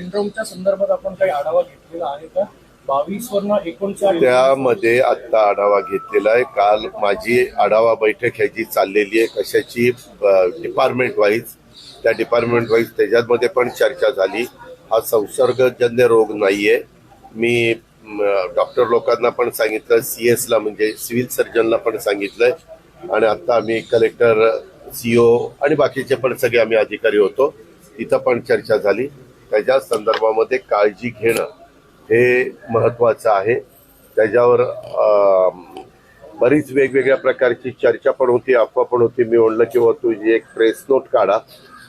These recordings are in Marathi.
सिंड्रोमच्या संदर्भात आपण काही आढावा घेतलेला आहे का? बावीस वरनं एकोणचाळीस त्यामध्ये आत्ता आढावा घेतलेला आहे. काल माझी आढावा बैठक ह्याची चाललेली आहे. कशाची डिपार्टमेंट वाईज त्या डिपार्टमेंट वाईज त्याच्यामध्ये पण चर्चा झाली. हा संसर्गजन्य रोग नाहीये. मी डॉक्टर लोकांना पण सांगितलं सी एसला म्हणजे सिव्हिल सर्जनला पण सांगितलंय. आणि आता आम्ही कलेक्टर सीओ आणि बाकीचे पण सगळे आम्ही अधिकारी होतो. तिथं पण चर्चा झाली. त्याच्या संदर्भामध्ये काळजी घेणं हे महत्वाचं आहे. त्याच्यावर बरीच वेगवेगळ्या प्रकारची चर्चा पण होती अफवा पण होती. मी म्हणलं की बुवा तुझी एक प्रेस नोट काढा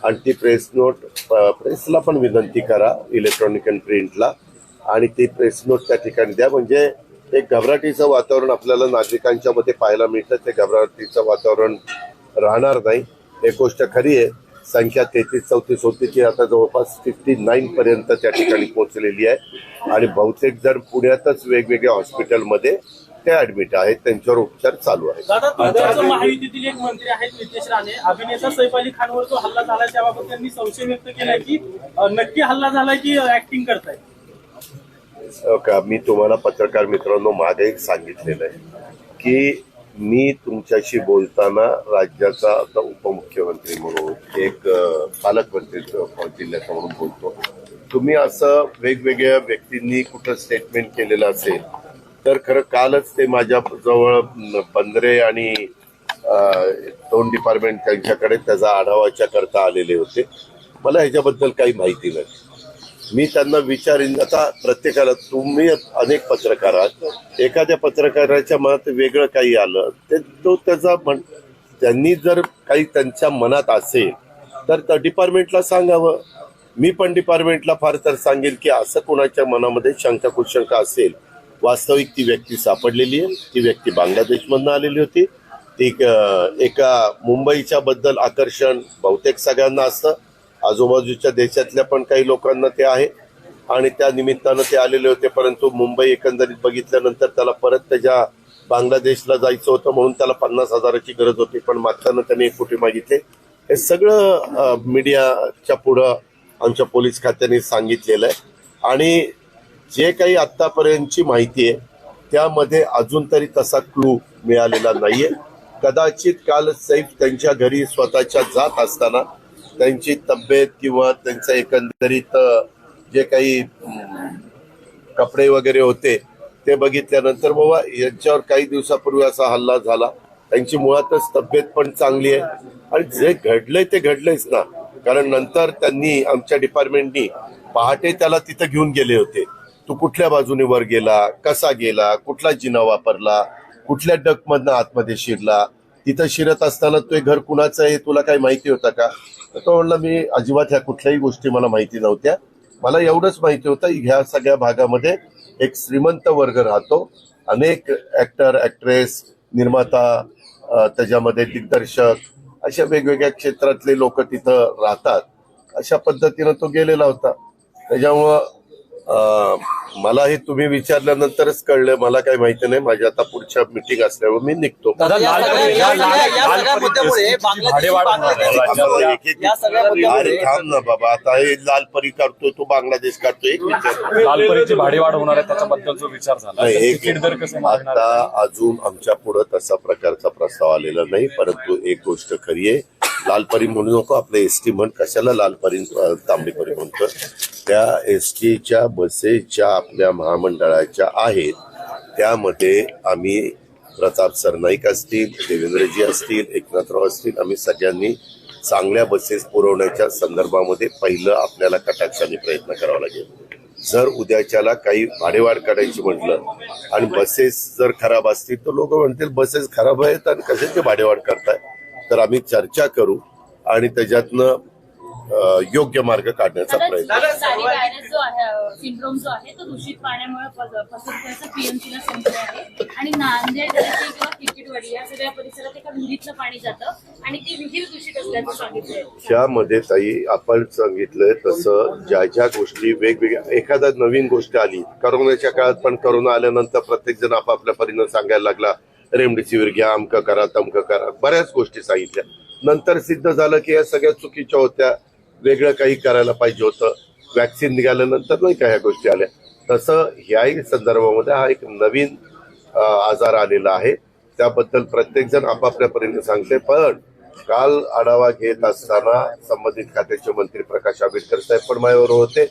आणि ती प्रेस नोट प्रेसला पण विनंती करा इलेक्ट्रॉनिक अँड प्रिंटला आणि ती प्रेस नोट त्या ठिकाणी द्या. म्हणजे एक घबराटीचं वातावरण आपल्याला नागरिकांच्या मध्ये पाहायला मिळतं. ते घबराटीचं वातावरण राहणार नाही. एक गोष्ट खरी आहे. संख्या तेहतीस चौतीस होती ती आता जवळपास फिफ्टी नाईन पर्यंत त्या ठिकाणी पोहोचलेली आहे. आणि बहुतेक जण पुण्यातच वेगवेगळ्या हॉस्पिटलमध्ये ते ऍडमिट आहेत त्यांच्यावर उपचार चालू आहेत. महायुतीतील एक मंत्री आहेत नितेश राणे. अभिनेता सैफ अली खानवर जो हल्ला झाला त्याबाबत त्यांनी संशय व्यक्त केलाय की नक्की हल्ला झालाय की ऍक्टिंग करताय? हो का मी तुम्हाला पत्रकार मित्रांनो मागे एक सांगितलेलं आहे की मी तुमच्याशी बोलताना राज्याचा आता उपमुख्यमंत्री म्हणून एक पालकमंत्री जिल्ह्याचा म्हणून बोलतो. तुम्ही असं वेगवेगळ्या व्यक्तींनी कुठं स्टेटमेंट केलेलं असेल तर खरं कालच ते माझ्या जवळ बंदरे आणि दोन डिपार्टमेंट त्यांच्याकडे त्याचा आढावाच्या करता आलेले होते. मला ह्याच्याबद्दल काही माहिती नाही. मी त्यांना विचारीन आता प्रत्येकाला तुम्ही अनेक पत्रकार आहात. एखाद्या पत्रकाराच्या मनात वेगळं काही आलं ते तो त्याचा म्हण त्यांनी जर काही त्यांच्या मनात असेल तर त्या डिपार्टमेंटला सांगावं. मी पण डिपार्टमेंटला फार तर सांगेल की असं कोणाच्या मनामध्ये शंका कुशंका असेल वास्तविक ती व्यक्ती सापडलेली आहे ती व्यक्ती बांगलादेशमधनं आलेली होती. ती एका मुंबईच्या बद्दल आकर्षण बहुतेक सगळ्यांना असतं. आजूबाजूच्या देशातल्या पण काही लोकांना ते आहे. आणि त्या निमित्तानं ते आलेले होते परंतु मुंबई एकंदरीत बघितल्यानंतर त्याला परत त्याच्या बांगलादेशला जायचं होतं म्हणून त्याला पन्नास हजाराची गरज होती पण मागताना त्याने एक कोटी मागितले. हे सगळं मीडियाच्या पुढं आमच्या पोलीस खात्याने सांगितलेलं आहे. आणि जे काही आत्तापर्यंतची माहिती आहे त्यामध्ये अजून तरी तसा क्लू मिळालेला नाहीये. कदाचित काल सैफ त्यांच्या घरी स्वतःच्या जात असताना त्यांची तब्येत किंवा त्यांचं एकंदरीत जे काही कपडे वगैरे होते ते बघितल्यानंतर बाबा यांच्यावर काही दिवसापूर्वी असा हल्ला झाला. त्यांची मुळातच तब्येत पण चांगली आहे. आणि जे घडलंय ते घडलंयच ना. कारण नंतर त्यांनी आमच्या डिपार्टमेंटनी पहाटे त्याला तिथं घेऊन गेले होते. तू कुठल्या बाजूने वर गेला? कसा गेला? कुठला जिना वापरला? कुठल्या डकमधनं आतमध्ये शिरला? तिथं शिरत असताना तो घर कुणाचं आहे तुला काही माहिती होतं का? तर तो म्हणला मी अजिबात ह्या कुठल्याही गोष्टी मला माहिती नव्हत्या. मला एवढंच माहिती होतं ह्या सगळ्या भागामध्ये एक श्रीमंत वर्ग राहतो. अनेक ऍक्टर ऍक्ट्रेस निर्माता त्याच्यामध्ये दिग्दर्शक अशा वेगवेगळ्या क्षेत्रातले लोक तिथं राहतात. अशा पद्धतीनं तो गेलेला होता. त्याच्यामुळं मला हे तुम्ही विचारल्यानंतरच कळलं. मला काही माहिती नाही. माझी आता पुढच्या मिटिंग असल्यावर मी निघतो. दादा या लाल सगळ्या- परी- या लाल- सगळ्या- या लाल सगळ्या परी मुद्द्यामुळे एसटीची बांगलादेशी- भाडेवाढ होणार आहे. बांगलादेशी- आता एक- एक- या सगळ्या मुद्द्यामुळे अरे थांब ना बाबा. आता हे लाल परी काढतोय तो बांगलादेश काढतोय एक विचार. लालपरीची भाडेवाढ होणार आहे त्याच्याबद्दल जो विचार झाला. नाही, एक तिकीट दर कसे मागणार? आता अजून आमच्या पुढं तसा प्रकारचा प्रस्ताव आलेला नाही परंतु एक गोष्ट खरी आहे. लालपरी म्हणू नको आपलं एस टी म्हण कशाला लालपरी अं, तांबडीपरी म्हणतो त्या एस टीच्या बसेस ज्या आपल्या महामंडळाच्या आहेत. त्यामध्ये आम्ही प्रताप सरनाईक असतील देवेंद्रजी असतील एकनाथराव असतील आम्ही सगळ्यांनी चांगल्या बसेस पुरवण्याच्या संदर्भामध्ये पहिलं आपल्याला कटाक्षाने प्रयत्न करावा लागेल. जर उद्याच्याला काही भाडेवाढ काढायची म्हटलं आणि बसेस जर खराब असतील तर लोक म्हणतील बसेस खराब आहेत आणि कशाची भाडेवाढ करताय? तर आम्ही चर्चा करू आणि त्याच्यातनं योग्य मार्ग काढण्याचा प्रयत्न. सिंड्रोम जो आहे तो दूषित पाण्यामुळे पस- पसरतो पीएमसीला संशय आहे. आणि नांदेड येथे किंवा किरकिटवाडी या सगळ्या परिसरात एका विहिरीतलं पाणी जातं आणि ती विहीर दूषित असल्याचं सांगितलंय. ह्यामध्ये ताई आपण सांगितलंय तसं ज्या ज्या गोष्टी वेगवेगळ्या एखादा नवीन गोष्ट आली करोनाच्या काळात पण करोना आल्यानंतर प्रत्येक जण आपापल्या परीनं सांगायला लागला रेमडेसिवीर घ्या अमकं करा तमकं करा बऱ्याच गोष्टी सांगितल्या. नंतर सिद्ध झालं की या सगळ्या चुकीच्या होत्या. वेगळं काही करायला पाहिजे होतं. वॅक्सिन निघाल्यानंतर नाही का ह्या गोष्टी आल्या. तसं ह्याही संदर्भामध्ये हा एक नवीन आजार आलेला आहे. त्याबद्दल प्रत्येकजण आपापल्या परीने सांगते पण काल आढावा घेत असताना संबंधित खात्याचे मंत्री प्रकाश आंबेडकर साहेब पण माझ्यावर होते.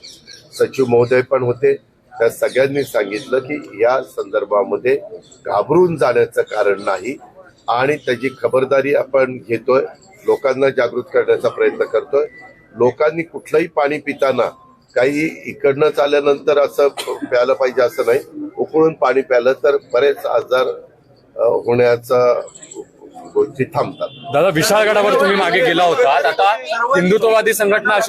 सचिव महोदय पण होते. त्या सगळ्यांनी सांगितलं की या संदर्भामध्ये घाबरून जाण्याचं कारण नाही आणि त्याची खबरदारी आपण घेतोय. लोकांना जागृत करण्याचा प्रयत्न करतोय. लोकांनी कुठलंही पाणी पिताना काही इकडनंच आल्यानंतर असं प्यायला पाहिजे असं नाही. उकळून पाणी प्यायलं तर बरेच आजार होण्याचा गोष्टी थांबतात. दादा विशाळगडावर तुम्ही मागे गेला होता आता हिंदुत्ववादी संघटना